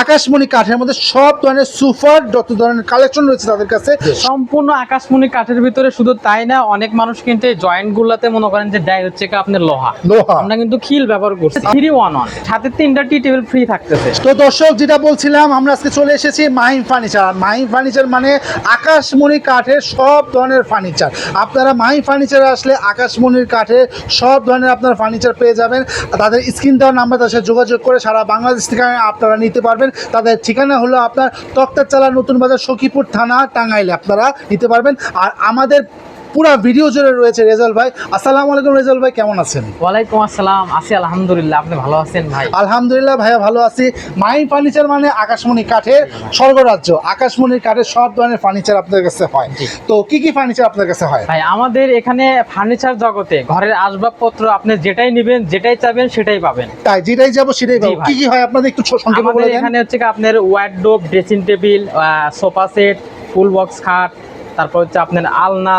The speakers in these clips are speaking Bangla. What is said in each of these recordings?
আকাশমণি কাঠের মধ্যে সব ধরনের সুপার যত ধরনের কালেকশন রয়েছে তাদের কাছে। সম্পূর্ণ আকাশমণি কাঠের ভিতরে শুধু তাই না অনেক মানুষ কিন্তু জয়েন্ট গুলাতে মনে করেন যে দেয় হচ্ছে কি আপনার লোহা। লোহা। আমরা কিন্তু খিল ব্যবহার করছি। থ্রি ওয়ান ওয়ান সাথে তিনটা টি টেবিল ফ্রি থাকতেছে। তো দর্শক যেটা বলছিলাম আমরা আজকে চলে এসেছি মাহিম ফার্নিচার আর মাহিম ফার্নিচার মানে আকাশমণি কাঠের সব ধরনের ফার্নিচার আপনারা মাহিম ফার্নিচারে আসলে আকাশমণির কাঠের সব ধরনের আপনার ফার্নিচার পেয়ে যাবেন। আর তাদের স্ক্রিন দেওয়ার নাম্বার তার সাথে যোগাযোগ করে সারা বাংলাদেশ থেকে আপনারা নিতে পারবেন। তাদের ঠিকানা হলো আপনার তক্তারচালা নতুন বাজার সখীপুর থানা, টাঙ্গাইলে। আপনারা নিতে পারবেন। আর আমাদের পুরো ভিডিও জুড়ে রয়েছে রেজাল ভাই। আসসালামু আলাইকুম রেজাল ভাই কেমন আছেন? ওয়ালাইকুম আসসালাম। আছি আলহামদুলিল্লাহ আপনি ভালো আছেন ভাই? আলহামদুলিল্লাহ ভাইয়া ভালো আছি। মাইন ফার্নিচার মানে আকাশমণি কাঠের স্বর্গরাজ্য। আকাশমণির কাঠের সব ধরনের ফার্নিচার আপনার কাছে হয়। তো কি কি ফার্নিচার আপনার কাছে হয়? ভাই আমাদের এখানে ফার্নিচার জগতে ঘরের আসবাবপত্র আপনি যেটাই নেবেন যেটাই চাবেন সেটাই পাবেন। তাই যেটাই যাব সেটাই জি পাবো। ভাই। কি কি হয় আপনাদের একটু সংক্ষেপে বলে দেন। এখানে হচ্ছে কি আপনার wardrobe dressing table sofa set full box খাট তারপর হচ্ছে আপনার আলনা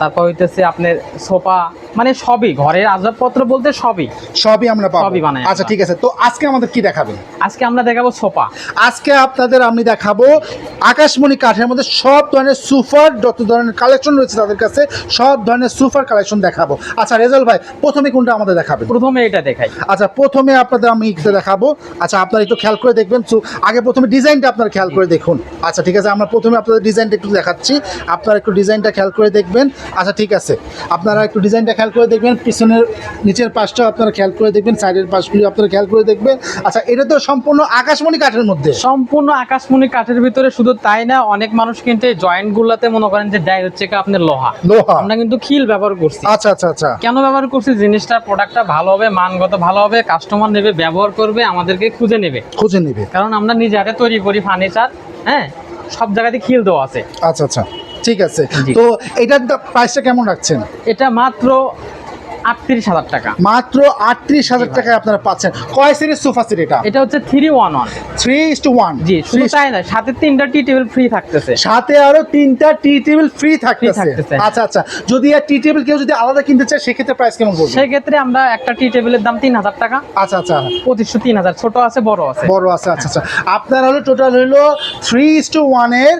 তারপর হইতেছে আপনার সোফা মানে সবই ঘরের আসবাবপত্র বলতে সবই। সবই আমরা পাবো। সবই বানাই আচ্ছা ঠিক আছে। তো আজকে আমাদের কি দেখাবেন? আজকে আমরা দেখাবো সোফা। আজকে আপনাদের আমি দেখাবো আকাশমণি কাঠের মধ্যে সব ধরনের সুফার যত ধরনের কালেকশন রয়েছে তাদের কাছে সব ধরনের সুফার কালেকশন দেখাবো। আচ্ছা রেজাল ভাই প্রথমে কোনটা আমাদের দেখাবেন? প্রথমে এটা দেখাই। আচ্ছা প্রথমে আপনাদের আমি এটা দেখাবো। আচ্ছা আপনারা একটু খেয়াল করে দেখবেন। আগে প্রথমে ডিজাইনটা আপনারা খেয়াল করে দেখুন। আচ্ছা ঠিক আছে আমরা প্রথমে আপনাদের ডিজাইনটা একটু দেখাচ্ছি। আপনারা একটু ডিজাইনটা খেয়াল করে দেখবেন। আচ্ছা ঠিক আছে। আপনারা একটু ডিজাইনটা খেয়াল করে দেখবেন পিছনের নিচের পাশটাও আপনারা খেয়াল করে দেখবেন সাইডের পাশগুলি আপনারা খেয়াল করে দেখবেন। আচ্ছা এটা তো সম্পূর্ণ আকাশমণি কাঠের মধ্যে। সম্পূর্ণ আকাশমণি কাঠের ভিতরে শুধু তাই না অনেক মানুষ কিন্তু জয়েন্ট গুলাতে মনে করেন যে দেয় হচ্ছে কি আপনার লোহা। লোহা। আমরা কিন্তু খিল ব্যবহার করছি। আচ্ছা আচ্ছা আচ্ছা। কেন ব্যবহার করছি? জিনিসটা প্রোডাক্টটা ভালো হবে মানগত ভালো হবে কাস্টমার নেবে ব্যবহার করবে আমাদেরকে খুঁজে নেবে। খুঁজে নেবে। কারণ আমরা নিজে হাতে তৈরি করি ফার্নিচার হ্যাঁ? সব জায়গাতে খিল দেওয়া আছে। আচ্ছা আচ্ছা। ঠিক আছে। তো এটার প্রাইসটা কেমন রাখছেন? এটা মাত্র আটত্রিশ হাজার টাকা। মাত্র আটত্রিশ হাজার টাকায় আপনারা পাচ্ছেন। কয় সিরিজ সোফা সেট এটা? এটা হচ্ছে three one one three is two one জি শুধু তাই না সাথে তিনটা টি টেবিল ফ্রি থাকতেছে। সাথে আরও তিনটা টি টেবিল ফ্রি থাকতেছে। আচ্ছা আচ্ছা। যদি আর টি টেবিল কেউ যদি আলাদা কিনতে চায় সেক্ষেত্রে প্রাইস কেমন পড়বে? সেক্ষেত্রে আমরা একটা টি টেবিলের দাম তিন হাজার টাকা। আচ্ছা আচ্ছা। পঁচিশশো তিন হাজার ছোট আছে বড় আছে। বড় আছে আচ্ছা আচ্ছা। আপনার হলো টোটাল হলো থ্রি ইস টু ওয়ানের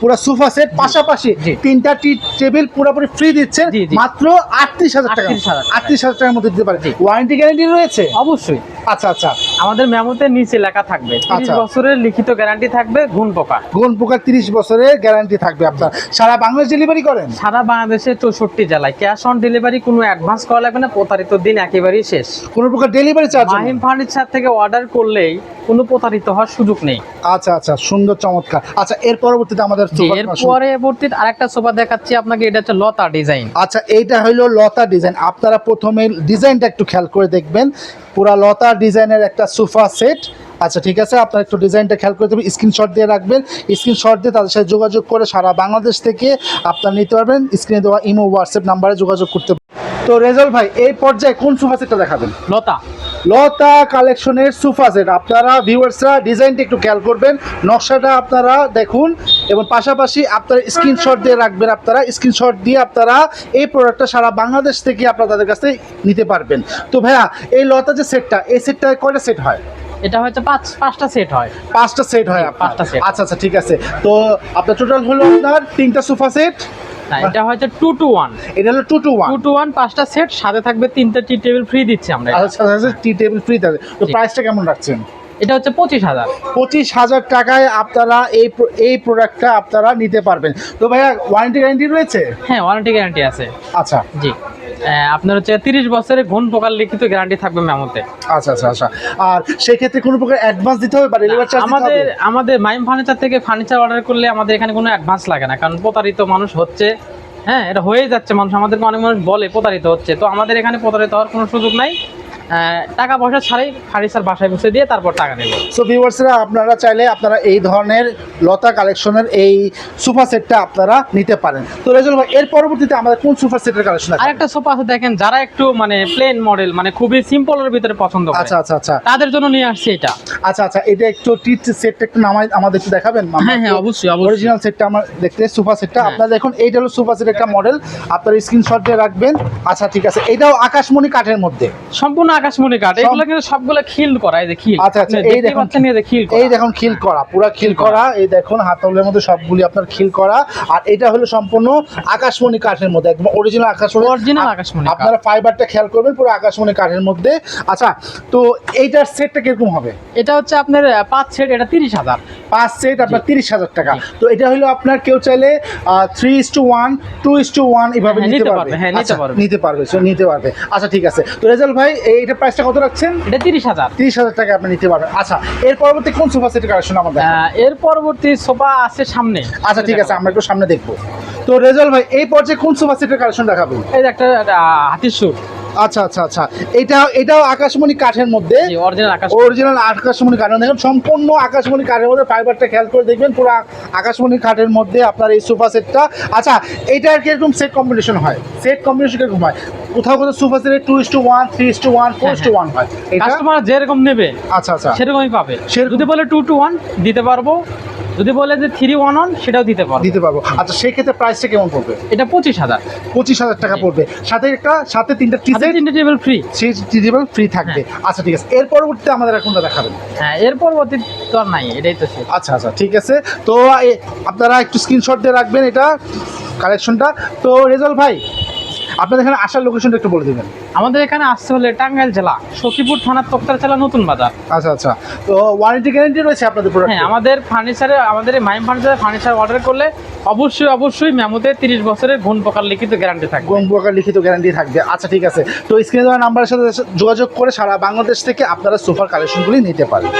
পুরো সোফা সেট পাশাপাশি। তিনটা টি টেবিল পুরোপুরি ফ্রি জি। মাত্র আটত্রিশ হাজার টাকা। 38,000 আটত্রিশ হাজার টাকার মধ্যে দিতে পারে। ওয়ারেন্টি গ্যারান্টি রয়েছে? অবশ্যই। আচ্ছা আচ্ছা। আমাদের মেমোতে নিচে লেখা থাকবে। তিরিশ আচ্ছা। বছরের লিখিত গ্যারান্টি থাকবে ঘুণ পোকা। গুণ প্রকার তিরিশ বছরের গ্যারান্টি থাকবে আপনার। সারা বাংলাদেশ ডেলিভারি করেন? সারা বাংলাদেশে চৌষট্টি জেলায় ক্যাশ অন ডেলিভারি কোনো অ্যাডভান্স করা লাগবে না প্রতারিত দিন একেবারেই শেষ। কোনো প্রকার ডেলিভারি চার্জ মাহিম ফার্নিচার থেকে অর্ডার করলেই কোনো প্রতারিত হওয়ার সুযোগ নেই। আচ্ছা আচ্ছা সুন্দর চমৎকার। আচ্ছা এর পরবর্তীতে আমাদের এর। পরবর্তীতে আরেকটা সোফা দেখাচ্ছি আপনাকে এটা হচ্ছে লতা ডিজাইন আচ্ছা এইটা হইল লতা ডিজাইন আপনারা প্রথমে ডিজাইনটা একটু খেয়াল করে দেখবেন। পুরা লতার ডিজাইনের একটা সোফা সেট। আচ্ছা ঠিক আছে, আপনারা একটু ডিজাইনটা খেয়াল করে দেবেন, স্ক্রিনশট দিয়ে রাখবেন। স্ক্রিনশট দিয়ে তাদের সাথে যোগাযোগ করে সারা বাংলাদেশ থেকে আপনারা নিতে পারবেন। স্ক্রিনে দেওয়া ইমো, হোয়াটসঅ্যাপ নাম্বারে যোগাযোগ করতে তো রেজাল্ট ভাই, এই পর্যায়ে কোন সোফা সেটটা দেখাবেন? লতা। লতা কালেকশনের সোফা সেট। আপনারা ভিউয়ার্সরা ডিজাইনটা একটু খেয়াল করবেন। নকশাটা আপনারা দেখুন এবং পাশাপাশি আপনারা স্ক্রিনশট দিয়ে রাখবেন আপনারা। স্ক্রিনশট দিয়ে আপনারা এই প্রোডাক্টটা সারা বাংলাদেশ থেকে আপনারা তাদের কাছে নিতে পারবেন। তো ভাইয়া এই লতা যে সেটটা এই সেটটা কয়টা সেট হয়? এটা হচ্ছে পাঁচ পাঁচটা সেট হয়। পাঁচটা সেট হয় পাঁচটা সেট। আচ্ছা আচ্ছা ঠিক আছে। তো আপনার টোটাল হলো আপনার তিনটা সোফা সেট। না এটা হচ্ছে টু টু ওয়ান এটা হলো two two one two two one পাঁচটা সেট সাথে থাকবে তিনটা টি টেবিল ফ্রি দিচ্ছি আমরা আচ্ছা টি টেবিল ফ্রি থাকে তো প্রাইসটা কেমন রাখছেন? এটা হচ্ছে পঁচিশ হাজার। পঁচিশ হাজার টাকায় আপনারা এই এই প্রোডাক্টটা আপনারা নিতে পারবেন। তো ভাইয়া ওয়ারেন্টি গ্যারান্টি রয়েছে? হ্যাঁ ওয়ারেন্টি গ্যারান্টি আছে। আচ্ছা। জি। আপনার হচ্ছে তিরিশ বছরের কোন প্রকার লিখিত গ্যারান্টি থাকবে মেমোতে আচ্ছা আচ্ছা আচ্ছা। আর সেক্ষেত্রে কোনো প্রকার অ্যাডভান্স দিতে হবে বা ডেলিভারি চার্জ আমাদের আমাদের মাইম ফার্নিচার থেকে ফার্নিচার অর্ডার করলে আমাদের এখানে কোনো অ্যাডভান্স লাগে না কারণ প্রতারিত মানুষ হচ্ছে হ্যাঁ এটা হয়ে যাচ্ছে মানুষ আমাদেরকে অনেক মানুষ বলে প্রতারিত হচ্ছে। তো আমাদের এখানে প্রতারিত হওয়ার কোনো সুযোগ নাই। টাকা পয়সা ছাড়াই ফার্নিচার বাসায় বসে দিয়ে তারপর টাকা নেব। সো ভিউয়ার্সরা আপনারা চাইলে আপনারা এই ধরনের লতা কালেকশনের এই সোফা সেটটা আপনারা নিতে পারেন। তো রেজল ভাই এর পরবর্তীতে আমাদের কোন সোফা সেটের কালেকশন আছে? আরেকটা সোফা আছে দেখেন যারা একটু মানে প্লেন মডেল মানে খুবই সিম্পলের ভিতরে পছন্দ করে। আচ্ছা আচ্ছা আচ্ছা। তাদের জন্য নিয়ে আসছি এটা। আচ্ছা আচ্ছা এটা একটু টিট সেটটা একটু নামাই আমাদের একটু দেখাবেন? হ্যাঁ হ্যাঁ অবশ্যই অবশ্যই। অরিজিনাল সেটটা আমার দেখতে সোফা সেটটা হ্যাঁ। আপনারা দেখুন এইটা হলো সোফা সেট একটা মডেল আপনারা স্ক্রিনশট দিয়ে রাখবেন। আচ্ছা ঠিক আছে। এটাও আকাশমণি কাঠের মধ্যে। সম্পূর্ণ আকাশমণি সব- এগুলো কিন্তু সবগুলো খিল করা এই যে খিল। আচ্ছা, আচ্ছা, এই দেখতেই দেখুন এই যে খিল এই দেখুন খিল করা পুরা খিল করা। এই দেখুন হাতলের মধ্যে সবগুলি আপনার খিল করা। আর এটা হলো সম্পূর্ণ আকাশমণি কাঠের মধ্যে একদম অরিজিনাল আকাশমণি। আপ- আকাশমণি আপনারা ফাইবারটা খেয়াল করবেন পুরো আকাশমণি কাঠের মধ্যে। আচ্ছা তো এইটার সেটটা কীরকম হবে? এটা হচ্ছে আপনার পাঁচ সেট এটা তিরিশ হাজার। পাঁচ সেট আপনার তিরিশ হাজার টাকা। তো এটা হলো আপনার কেউ চাইলে three is two one two is two one এভাবে হ্যাঁ, নিতে নিতে পারবে। পারবে, হ্যাঁ, নিতে আচ্ছা, পারবে। নিতে পারবে নিতে পারবে। আচ্ছা ঠিক আছে। তো রেজাল ভাই এইটা প্রাইসটা কত রাখছেন? এটা তিরিশ হাজার। তিরিশ হাজার টাকা আপনি নিতে পারবেন। আচ্ছা এর পরবর্তী কোন সোফা সেটের কালেকশন আমাদের? এর পরবর্তী সোফা আছে সামনে। আচ্ছা ঠিক আছে আমরা একটু সামনে দেখব। তো রেজাল ভাই এই পর্যায়ে কোন সোফা সেটের কালেকশন দেখাবেন? এই একটা হাতির আচ্ছা আচ্ছা আচ্ছা। এটা এটাও আকাশমণি কাঠের মধ্যে। অরিজিনাল আকাশ অরিজিনাল আকাশমণি কাঠের দেখুন সম্পূর্ণ আকাশমণি কাঠের মধ্যে। ফাইবারটা খেয়াল করে দেখবেন পুরো আকাশমণি কাঠের মধ্যে আপনার এই সোফা সেটটা। আচ্ছা এটার কীরকম সেট কম্বিনেশন হয়? সেট কম্বিনেশন কীরকম হয়? কোথাও কোথাও সোফা সেটের two is two one three is two one four is two one হয়। কাস্টমার যেরকম নেবে আচ্ছা আচ্ছা। সেরকমই পাবে। সেরকম- যদি বলে টু টু ওয়ান দিতে পারব। যদি বলে যে থ্রি ওয়ান ওয়ান সেটাও দিতে পারব। দিতে পারব। আচ্ছা সেক্ষেত্রে প্রাইসটা কেমন পড়বে? এটা পঁচিশ হাজার। পঁচিশ হাজার টাকা পড়বে। সাথে একটা সাথে তিনটা টি তিনটে টেবিল ফ্রি সেই টিজেবল ফ্রি থাকবে। আচ্ছা ঠিক আছে। এর পরবর্তীতে আমাদের এখনটা দেখাবেন? হ্যাঁ এর পরবর্তী তো আর নাই এটাই তো আচ্ছা আচ্ছা ঠিক আছে। তো আপনারা একটু স্ক্রিনশট দিয়ে রাখবেন এটা কালেকশনটা তো রেজাল ভাই আপনাদের এখানে আসার লোকেশনটা একটু বলে দেবেন। আমাদের এখানে আসতে হলে টাঙ্গাইল জেলা সখীপুর থানার তোক্তারচালা নতুন বাজার। আচ্ছা আচ্ছা। তো ওয়ারেন্টি গ্যারান্টি রয়েছে আপনাদের প্রোডাক্ট হ্যাঁ আমাদের ফার্নিচারে আমাদের এই মাইম ফার্নিচারে ফার্নিচার অর্ডার করলে অবশ্যই অবশ্যই মেমোতে তিরিশ বছরের গুণ প্রকার লিখিত গ্যারান্টি থাকবে। কোন প্রকার লিখিত গ্যারান্টি থাকবে। আচ্ছা ঠিক আছে। তো স্ক্রিনে দেওয়া নাম্বারের সাথে যোগাযোগ করে সারা বাংলাদেশ থেকে আপনারা সোফার কালেকশনগুলি নিতে পারেন।